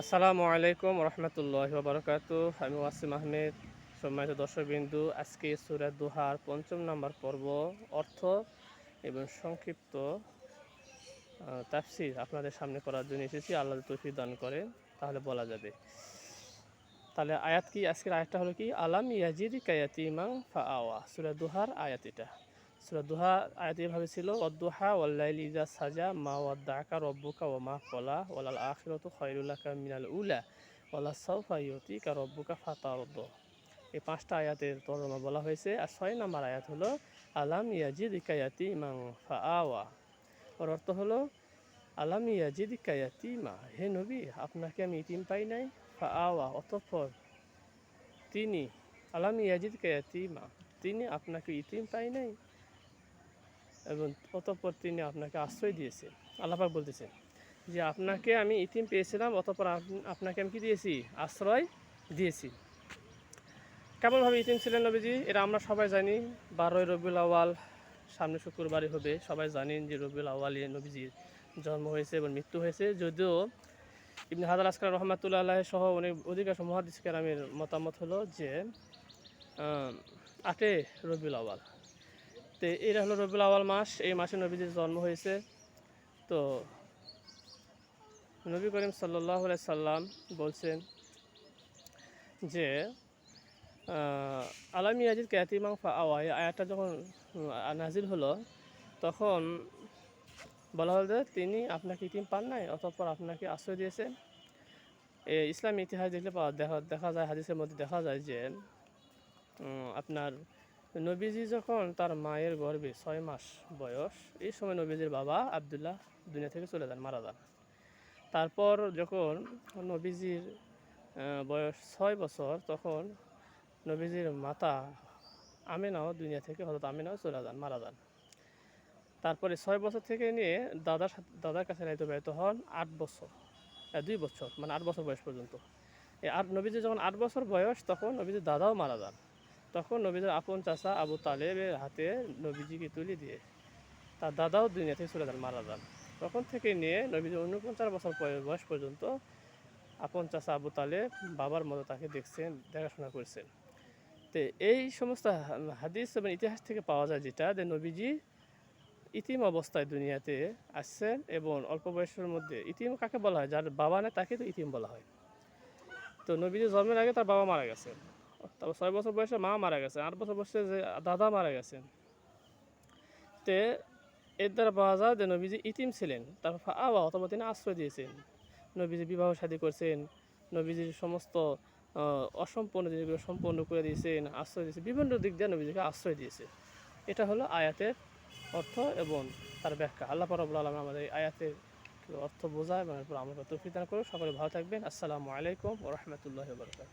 আসসালামু আলাইকুম রহমতুল্লাহ বারকাত আমি ওয়াসিম আহমেদ। সম্মানিত দর্শকবিন্দু, আজকে সুরাত দুহার পঞ্চম নম্বর পর্ব, অর্থ এবং সংক্ষিপ্ত তাফসীর আপনাদের সামনে করার জন্য এসেছি। আল্লাহ তৌফিক দান করে তাহলে বলা যাবে। তাহলে আয়াত কি? আজকের আয়াতটা হলো কি? আলাম ইয়াজিদ কায়াতি ইমাং ফা আওয়া সুরা দুহার আয়াত এটা। সুরা দুহা, আয়াত এভাবে ছিল অদ্দুহা ওয়াল্লাইল ইজা সাজা, মা ওয়াদ্দাকা রব্বুকা ওয়া মা কলা ওয়ালাল আখিরাতু খায়রুলাকা মিনাল উলা, ওয়ালা সাউফা ইউতিকা রব্বুকা ফাতারদ। এই পাঁচটা আয়াতের তর্জমা বলা হয়েছে, আর ছয় নম্বর আয়াত হলো, আলাম ইয়াজিদ কায়াতি ইমাং ফা ওর অর্থ হলো, আলাম ইয়াজিদ কায়াতি মা হে নবী, আপনাকে আমি ইতিম পাই নাই ফা আওয়া অতঃপর তিনি, আলাম ইয়াজিদ কায়াতি মা তিনি আপনাকে ইতিম পাই নাই। এবং অতঃপর তিনি আপনাকে আশ্রয় দিয়েছে। আল্লাপাক বলতেছে যে, আপনাকে আমি ইতিম পেয়েছিলাম, অতঃপর আপনাকে আমি কি দিয়েছি? আশ্রয় দিয়েছি। কেমনভাবে ইতিম ছিলেন নবীজি? এটা আমরা সবাই জানি। বারোই রবিউল আওয়াল সামনে শুক্রবারই হবে। সবাই জানেন যে রবিউল আওয়ালে নবীজির জন্ম হয়েছে এবং মৃত্যু হয়েছে। যদিও ইবনে হাজার আসকার রহমাতুল্লাহ আল্লাহ সহ অনেক অধিকাংশ মহাদিস কেরামের মতামত হলো যে আটে রবিউল আওয়াল তো এটা হলো রবিউল আওয়াল মাস, এই মাসে নবীজির জন্ম হয়েছে। তো নবী করিম সাল্লাহ সাল্লাম বলছেন যে আলামী আজিদ ক্যাতিমাং ফা আওয়া এই আয়াতটা যখন নাজিল হলো, তখন বলা হলো যে তিনি আপনাকে ইতিম পান নাই, অতঃপর আপনাকে আশ্রয় দিয়েছে। এ ইসলাম ইতিহাস দেখলে দেখা দেখা যায়, হাদিসের মধ্যে দেখা যায় যে আপনার নবীজি যখন তার মায়ের গর্ভে ছয় মাস বয়স, এই সময় নবীজির বাবা আবদুল্লাহ দুনিয়া থেকে চলে যান, মারা যান। তারপর যখন নবীজির বয়স ছয় বছর, তখন নবীজির মাতা আমেনাও দুনিয়া থেকে হজরত আমেনাও চলে যান, মারা যান। তারপরে ছয় বছর থেকে নিয়ে দাদার সাথে, দাদার কাছে রাইতে ব্যয়িত হন আট বছর দুই বছর মানে আট বছর বয়স পর্যন্ত। এই আট নবীজি যখন আট বছর বয়স, তখন নবীজির দাদাও মারা যান। তখন নবীজির আপন চাচা আবু তালেবের হাতে নবীজিকে তুলে দিয়ে তার দাদাও দুনিয়া থেকে চলে যান, মারা যান। তখন থেকে নিয়ে নবীজি উনপঞ্চাশ বছর বয়- বয়স পর্যন্ত আপন চাচা আবু তালেব বাবার মতো তাকে দেখছেন, দেখাশোনা করছেন। তো এই সমস্ত হাদিস এবং ইতিহাস থেকে পাওয়া যায় যেটা যে নবীজি ইতিম অবস্থায় দুনিয়াতে আসছেন এবং অল্প বয়সের মধ্যে, ইতিম কাকে বলা হয়? যার বাবা নেই তাকে তো ইতিম বলা হয়। তো নবীজি জন্মের আগে তার বাবা মারা গেছেন। তারপর ছয় বছর বয়সে মা মারা গেছে, আট বছর বয়সে যে দাদা মারা গেছেন তে এর দ্বারা পাওয়া যায় যে নবীজি ইতিম ছিলেন তারপর আবা অথবা তিনি আশ্রয় দিয়েছেন। নবীজি বিবাহ শাদী করছেন নবীজির সমস্ত অসম্পূর্ণ জিনিসগুলো সম্পূর্ণ করে দিয়েছেন, আশ্রয় দিয়েছে বিভিন্ন দিক দিয়ে নবীজিকে আশ্রয় দিয়েছে। এটা হলো আয়াতের অর্থ এবং তার ব্যাখ্যা। আল্লাহ পরবুল আলম আমাদের আয়াতের অর্থ বোঝায় এবং এরপর আমরা তৌফিক দান করুন সকলে ভালো থাকবেন। আসসালামু আলাইকুম ও রহমতুল্লাহ বরকাত